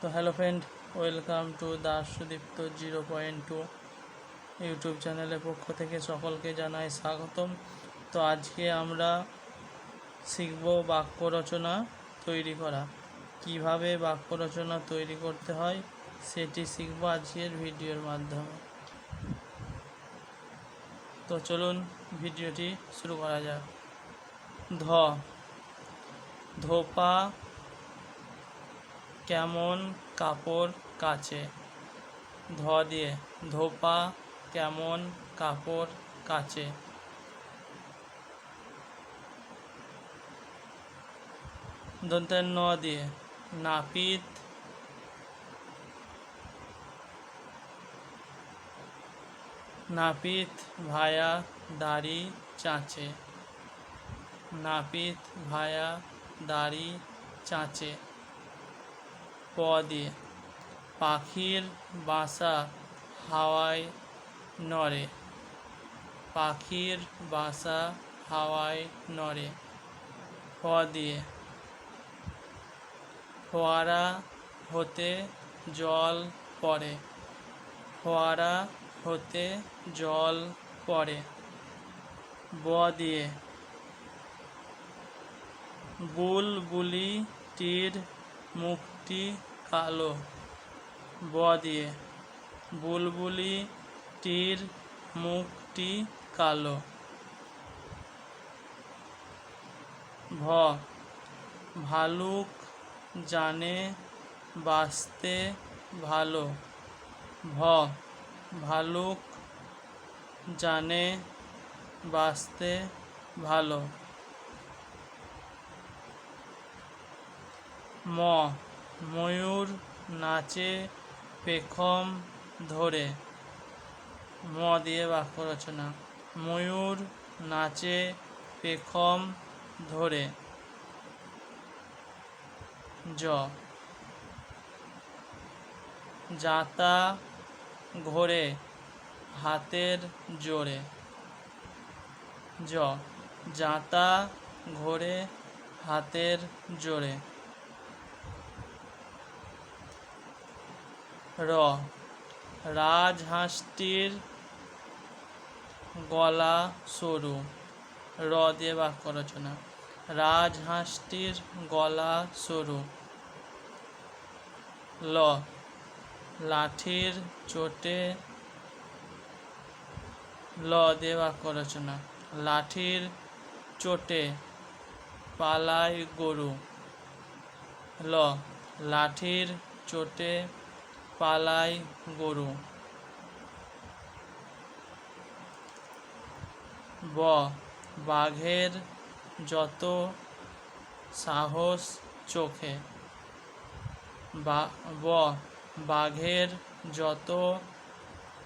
তো hello friend, welcome to Das Sudipta zero point two YouTube চ্যানেলের পক্ষ থেকে সকলকে জানাই স্বাগতম। তো আজকে আমরা শিখব বাক্য রচনা তৈরি করা। কীভাবে বাক্য রচনা তৈরি করতে হয় সেটি শিখব আজকের ভিডিওর মাধ্যমে। তো চলুন ভিডিওটি শুরু করা যাক। ধ, ধোপা কেমন কাপড় কাচে? ধ দিয়ে, ধোপা কেমন কাপড় কাচে? দন্তের ন দিয়ে, নাপিত নাপিত ভায়া দাড়ি চাঁচে। নাপিত ভায়া দাড়ি চাঁচে। প দিয়ে পাখির বাসা হাওয়ায় নড়ে। পাখির বাসা হাওয়ায় নড়ে। প দিয়ে ফোয়ারা হতে জল পড়ে। ফোয়ারা হতে জল পড়ে। ব দিয়ে বুলবুলিটির মুখটি কালো ব দিয়ে। বুলবুলিটির মুখটি কালো। ভ। ভালুক জানে বাঁচতে ভালো। ভ। ভালুক জানে বাঁচতে ভালো। ম। ময়ূর নাচে পেখম ধরে। ম দিয়ে বাক্য রচনা ময়ূর নাচে পেখম ধরে। জ। যাতা ঘোরে হাতের জোরে। জ। যাতা ঘোরে হাতের জোরে। র। রাজহাঁসটির গলা সরু। র দিয়ে বাক্য রচনা। রাজহাঁসটির গলা সরু। ল। লাঠির চোটে ল দিয়ে বাক্য রচনা। লাঠির চোটে পালায় গরু। ল। লাঠির চোটে পালায় গরু। ব, বাঘের যত সাহস চোখে। বা বাঘের যত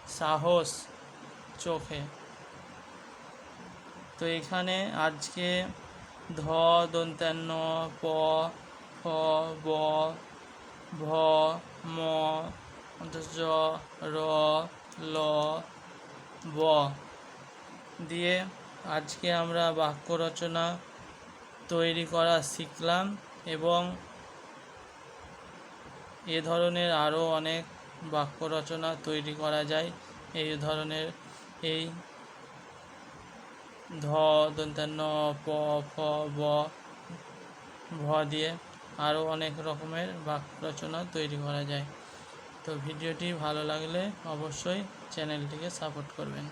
সাহস চোখে। তো এখানে আজকে ধ দন্তান্ন প, ফ, ব ভ, ম জ র, ল, ব। দিয়ে আজকে আমরা বাক্য রচনা তৈরি করা শিখলাম এবং এ ধরনের আরও অনেক বাক্য রচনা তৈরি করা যায়। এই ধরনের এই ধ দন্তান্ন প, ফ, ব, ভ দিয়ে আরও অনেক রকমের বাক্য রচনা তৈরি করা যায়। তো ভিডিওটি ভালো লাগলে অবশ্যই চ্যানেলটিকে সাপোর্ট করবেন।